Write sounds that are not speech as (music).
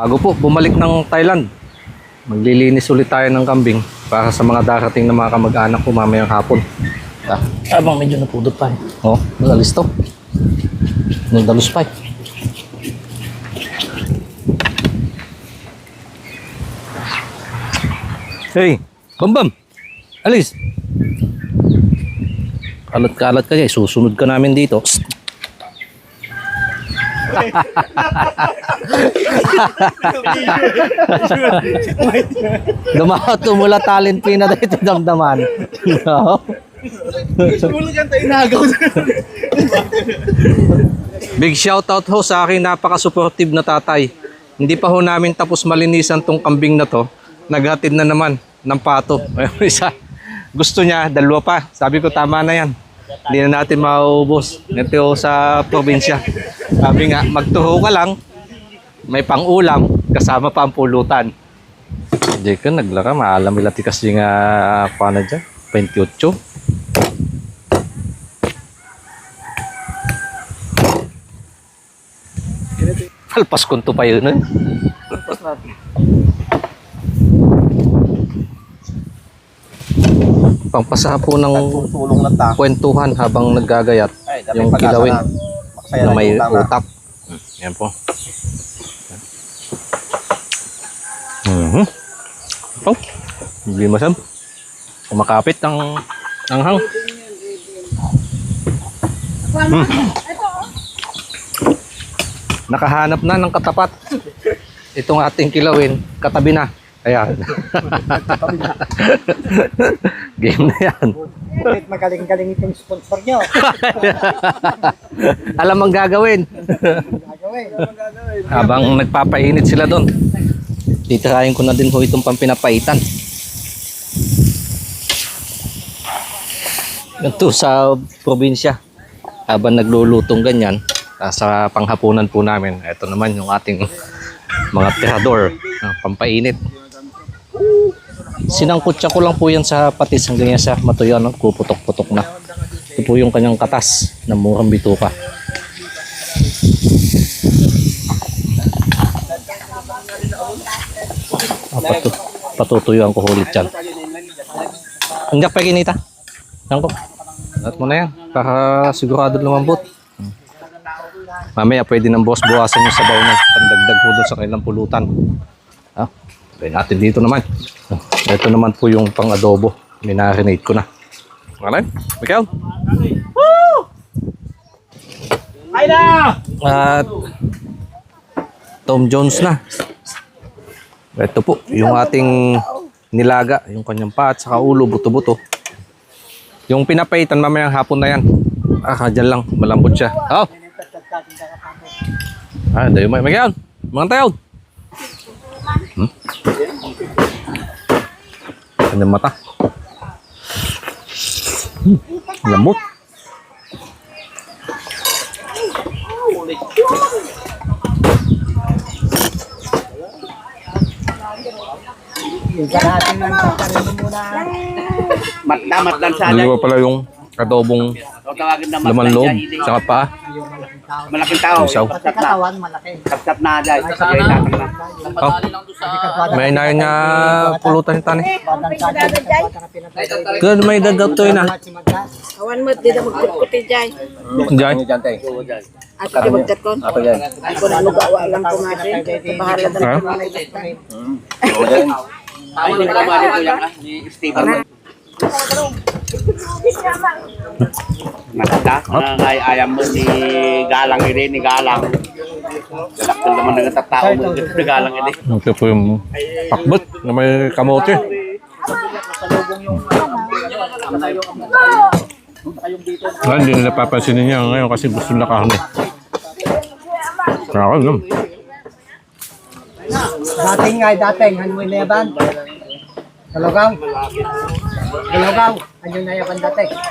Bago po, bumalik ng Thailand. Maglilinis ulit tayo ng kambing para sa mga darating na mga kamag-anak ko mamayang hapon. Ah, abang medyo napudot pa eh. Oh, nagalis to. Nagdalos pa eh. Hey, Bambam! Alis! Kalat-kalat ka dyan, susunod ka namin dito. Psst. Dumawa tumula talent pina dito damdaman. No? Tayo. Big shout out ho sa aking napaka-supportive na tatay. Hindi pa ho namin tapos malinisan tong kambing na to. Naghatid na naman ng pato. (laughs) Ayun, isa. Gusto niya, dalawa pa. Sabi ko, tama na yan. Hindi na natin maubos. Ganito ho sa probinsya. Sabi nga, magtuho ka lang. May pang-ulam, kasama pa ang pulutan. Hindi ka naglaka, maalam ilati kasi nga, paano dyan? 28. Alpas kunto pa yun. Eh. Pangpasa po ng Tulong ng ta. kwentuhan habang naggagayat Ay, yung kilawin na may utak. Yan po. Mhm. Oh, hindi masam. Kumakapit ang anghang. Hmm. Nakahanap na ng katapat. Itong ating kilawin, katabi na. Ayan. (laughs) Game na yan. Bakit magaling-galing itong sponsor nyo? (laughs) Alam ang gagawin. Gagawin. Habang nagpapainit sila doon. Titirahin ko na din ho itong pampinapaitan. Ito sa probinsya. Habang naglulutong ganyan, sa panghapunan po namin, ito naman yung ating mga tirador, pampainit. Sinangkutsa ko lang po yan sa patis hanggang yan sa matuyo, no? puputok-putok na. Ito po yung kanyang katas na murang bituka. Ah, patu patutuyuan ko ulit yan. Hindi pa kinita. Yan ko. Lahat mo na yan. Para sigurado lumambot. Mamaya pwede ng boss buwasan yung sabaw na pandagdag ko doon sa kanilang pulutan. Ah, pwede natin dito naman. Ito naman po yung pang adobo. Minarinate ko na. Ngalan? Mikael? Ay na! At Tom Jones na. Ito po, yung ating nilaga, yung kanyang pa at saka ulo, buto-buto. Yung pinapaitan mamayang hapon na yan. Ah, dyan lang, malambot siya. Oh! Ah, dayo may Miguel, mga tayo. Hmm? Kanyang mata. Hmm, lambot. Matdamat lang sa Dalawa pala yung adobong O tawagin na laman matdan loob, dyan, hindi. saka paa. Malaking tao. Isaw. Pati na. katawan, malaki. Sapsap na dyan. Na. Oh, may inayon nga pulutan ni Tani. Na. Good, may dagdag to na. Si Magda. Awan mo, di na magkuti dyan. Diyan. At di magkat kon. Ako na lugawa lang kumari. Bahala na Ha? lang. Ako yung kamari ko yan ah, ni Steven. Matda, na ay ayam mo ni Galang ini, ni Galang. Galaktal naman ng tatao mo, ni Galang ini. Ito po yung pakbot na may kamote. Well, hindi nila papansinin niya ngayon kasi gusto nila kahon eh. Kaya no? Dating nga, dating. Ano mo ilaban? Galagaw. Galagaw. Ano na yaban dating?